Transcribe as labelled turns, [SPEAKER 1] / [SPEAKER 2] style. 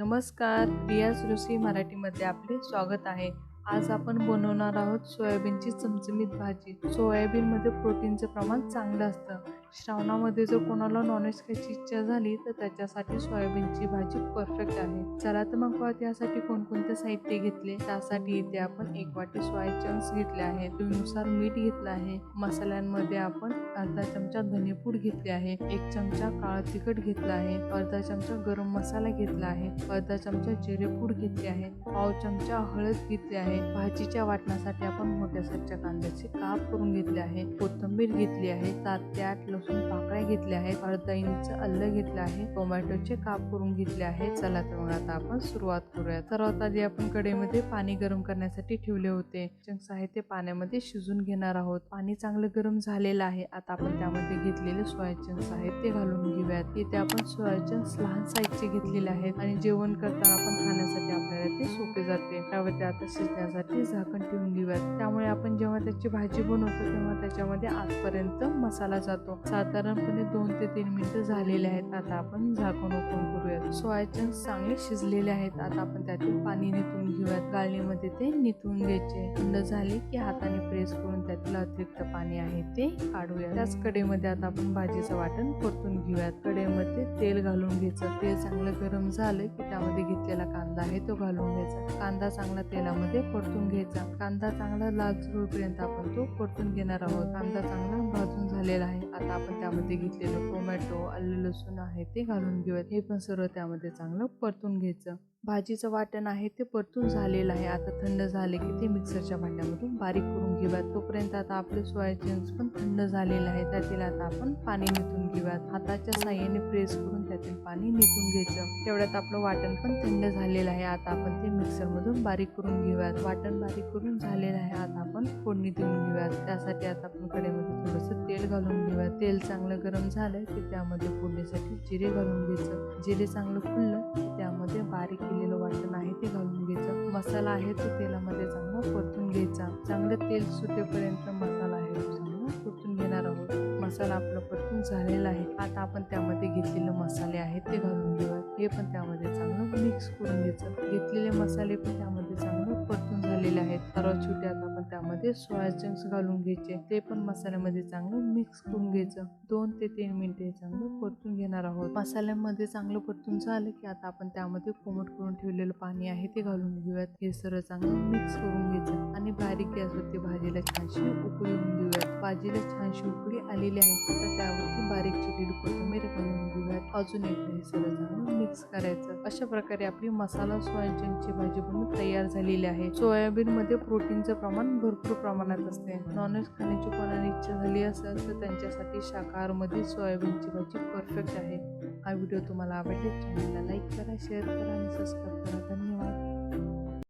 [SPEAKER 1] नमस्कार रियाज रुसी मराठीमध्ये आपले स्वागत आहे. आज आपण बनवणार आहोत सोयाबीनची चमचमीत भाजी. सोयाबीनमध्ये प्रोटीनचं प्रमाण चांगलं असतं. श्रावणामध्ये जर कोणाला नॉनव्हेज खायची इच्छा झाली तर त्याच्यासाठी सोयाबीनची भाजी परफेक्ट आहे. चला तर मग पाहत यासाठी कोणकोणते साहित्य घेतले. त्यासाठी इथे आपण एक वाटी सोया चंक्स घेतले आहे. चवीनुसार मीठ घेतलं आहे. मसाल्यांमध्ये आपण अर्धा चमचा धनेपूड घेतले आहे. एक चमचा काळा तिखट घेतला आहे. अर्धा चमचा गरम मसाला घेतला आहे. अर्धा चमचा जिरेपूड घेतले आहे. पाव चमचा हळद घेतली आहे. भाजीच्या वाटण्यासाठी आपण मोठ्या साईजच्या कांद्याचे काप करून घेतले आहे. कोथिंबीर घेतली आहे. सात ते आठ लसूण पाकळ्या घेतल्या आहेत. अर्धा इंच अल्ल घेतलं आहे. टोमॅटोचे काप करून घेतले आहे चला तर मग आता आपण सुरुवात करूया. सर्वात आधी आपण कडेमध्ये पाणी गरम करण्यासाठी ठेवले होते साहित्य ते पाण्यामध्ये शिजून घेणार आहोत. पाणी चांगलं गरम झालेलं आहे. आता आपण त्यामध्ये घेतलेले सोयाचंक्स आहेत ते घालून घेऊयात. इथे आपण सोयाचंक्स लहान साईजचे घेतलेले आहेत आणि जेवण करताना आपण खाण्यासाठी आपल्याला ते सोपे जाते. त्यावर ते आता शिजण्यासाठी झाकण ठेवून घेऊयात. त्यामुळे आपण जेव्हा त्याची भाजी बनवतो तेव्हा त्याच्यामध्ये आजपर्यंत मसाला जातो. साधारणपणे दोन ते तीन मिनटं झालेले आहेत. आता आपण झाकण ओपन करूयात. सोया चंक्स चांगले शिजलेले आहेत. आता आपण त्यातून पाणी निथून घेऊयात. गाळणीमध्ये ते निथून घ्यायचे. थंड झाले की हाताने प्रेस करून त्यातील अतिरिक्त पाणी आहे ते काढूया त्याच कढईमध्ये आता आपण भाजीचं वाटण परतून घेऊयात. कडेमध्ये तेल घालून घ्यायचं. तेल चांगलं गरम झालं की त्यामध्ये घेतलेला कांदा आहे तो घालून घ्यायचा. कांदा चांगला तेलामध्ये परतून घ्यायचा. कांदा चांगला लाल होईपर्यंत आपण तो परतून घेणार आहोत. कांदा चांगला भाजून झालेला आहे. आता आपण त्यामध्ये घेतलेलं टोमॅटो आले लसूण आहे ते घालून घेऊयात. हे पण सर्व त्यामध्ये चांगलं परतून घ्यायचं. भाजीचं वाटण आहे ते परतून झालेलं आहे. आता थंड झाले की ते मिक्सरच्या भांड्यामधून बारीक करून घेऊयात. तोपर्यंत आता आपले सोया पण थंड झालेलं आहे त्यातील आता आपण पाणी निथून घेऊयात. हाताच्या साह्याने प्रेस करून त्यातील पाणी निथून घ्यायचं. तेवढ्यात आपलं वाटण पण थंड झालेलं आहे. आता आपण ते मिक्सरमधून बारीक करून घेऊयात. वाटण बारीक करून झालेलं आहे. आता आपण फोडणी देऊन घेऊयात. त्यासाठी आता आपण कडेमध्ये थोडंसं तेल घालून घेऊयात. तेल चांगलं गरम झालं की त्यामध्ये फोडणीसाठी जिरे घालून घ्यायचं. जिरे चांगलं फुललं की त्यामध्ये बारीक केलेलं वाटण आहे ते घालून घ्यायचं. मसाला आहे तो तेलामध्ये चांगला परतून घ्यायचा. चांगलं तेल सुटेपर्यंत मसाला आहे तो चांगला परतून घेणार आहोत. मसाला आपला परतून झालेला आहे. आता आपण त्यामध्ये घेतलेले मसाले आहेत ते घालून घेऊया हे पण त्यामध्ये चांगलं मिक्स करून घ्यायचं. घेतलेले मसाले पण त्यामध्ये चांगलं परतून झालेले आहेत. सर्वात छोटे आता त्यामध्ये सोया चंक्स घालून घ्यायचे. ते पण मसाल्यामध्ये चांगलं मिक्स करून घ्यायचं. दोन ते तीन मिनिटे चांगलं परतून घेणार आहोत. मसाल्यामध्ये चांगलं परतून झालं की आता आपण त्यामध्ये कोमट करून ठेवलेलं पाणी आहे ते घालून घेऊयात. हे सर्व चांगलं मिक्स करून घ्यायचं. आणि बारीक गॅसवरती भाजीला छानशी उकळी घेऊयात देऊयात. भाजीला छानशी उकळी आलेली आहे. तर त्यावरती बारीक चिरलेली कोथिंबीर घालून घेऊयात. अजून एकदा हे सर्व चांगलं मिक्स करायचं. अशा प्रकारे आपली मसाला सोयाबीनची भाजी बनवून तयार झालेली आहे. सोयाबीन मध्ये प्रोटीनचं प्रमाण भर भरपूर प्रमाणात असते. नॉनव्हेज खाण्याची कोणाला इच्छा झाली असेल तर त्यांच्यासाठी शाकाहारमध्ये सोयाबीनची भाजी परफेक्ट आहे. हा व्हिडिओ तुम्हाला आवडले चॅनलला लाईक करा शेअर करा आणि सबस्क्राईब करा. धन्यवाद.